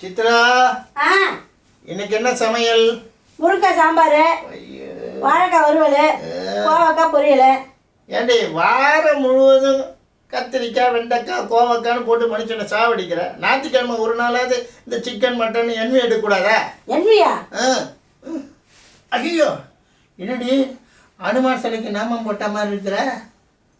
சித்ரா ஆ. இன்னைக்கு என்ன சமையல்? முருங்காய் சாம்பார் ஐயோ. வாழைக்காய் வறுவல் கோவக்காய் பொரியல். ஏண்டி வாரம் முழுவதும் கத்திரிக்காய் வெண்டைக்காய் கோவக்காய்னு போட்டு மனுஷனை சாவடிக்கிற? ஞாயிற்றுக்கிழமை ஒரு நாளாவது இந்த சிக்கன் மட்டன் எண்ணெய் எடுக்கக்கூடாதா? ம். ஐயோ என்னடி அனுமார் சிலைக்கு நாமம் போட்ட மாதிரி இருக்கிற?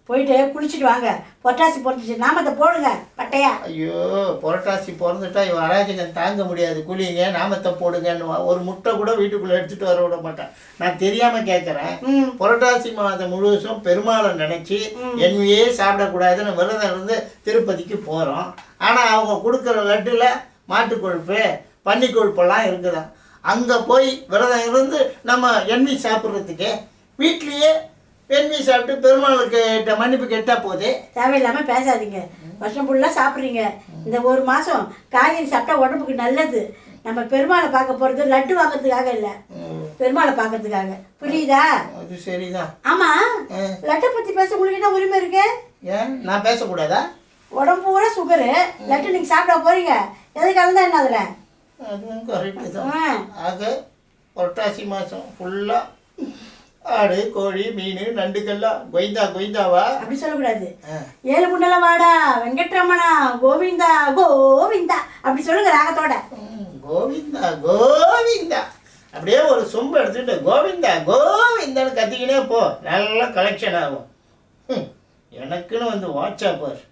போயிட்டு குளிச்சுட்டு வாங்க. பொட்டாசி பொறிச்சிச்சு நாமத்தை போடுங்க பட்டையா? ஐயோ புரட்டாசி பிறந்துட்டா இவன் அராஜகம் தாங்க முடியாது. குளிங்க நாமத்தை போடுங்கன்னு ஒரு முட்டை கூட வீட்டுக்குள்ளே எடுத்துகிட்டு வர விட மாட்டேன். நான் தெரியாமல் கேட்குறேன் புரட்டாசி மாதம் முழுவதும் பெருமாளை நினச்சி என்வியே சாப்பிடக்கூடாதுன்னு விரதம் இருந்து திருப்பதிக்கு போகிறோம் ஆனால் அவங்க கொடுக்குற லட்டில் மாட்டு கொழுப்பு பன்னி கொழுப்பெல்லாம் இருக்குதாம் அங்கே போய் விரதம் இருந்து நம்ம எண்ணி சாப்பிட்றதுக்கு வீட்லேயே எண்ணி சாப்பிட்டு பெருமாளுக்கு மன்னிப்பு கெட்டால் போதே. தேவையில்லாமல் பேசாதீங்க. வருஷம் ஃபுல்லாக சாப்பிட்றீங்க. இந்த ஒரு மாதம் காய்கறி சாப்பிட்டா உடம்புக்கு நல்லது. நம்ம பெருமாளை பார்க்க போகிறது லட்டு வாங்குறதுக்காக இல்லை. பெருமாளை பார்க்கறதுக்காக. புரியுதா? அது சரிதான் ஆமாம். லட்டை பற்றி பேச உங்களுக்கு என்ன உரிமை இருக்கு? ஏன்? நான் பேசக்கூடாதா? உடம்பு பூரா சுகரு லட்டு நீங்கள் சாப்பிட போறீங்க. எதுக்காக தான் என்ன அதில் அதுவும் கரெக்டு தான். ஆக புரட்டாசி மாதம் ஃபுல்லாக ஆடு கோழி மீன் நண்டுக்கெல்லாம் கொய்தா கொய்தாவா அப்படி சொல்லக்கூடாது. ஏழு குண்டல வாடா. வெங்கட்ரமணா கோவிந்தா கோவிந்தா. அப்படி சொல்லுங்க ராகத்தோட. கோவிந்தா கோவிந்தா. அப்படியே ஒரு சொம்பு எடுத்துட்டு கோவிந்தா கோவிந்தான்னு கத்திக்கினே போ. நல்லா கலெக்ஷன் ஆகும். எனக்குன்னு வந்து வாட்சா பார்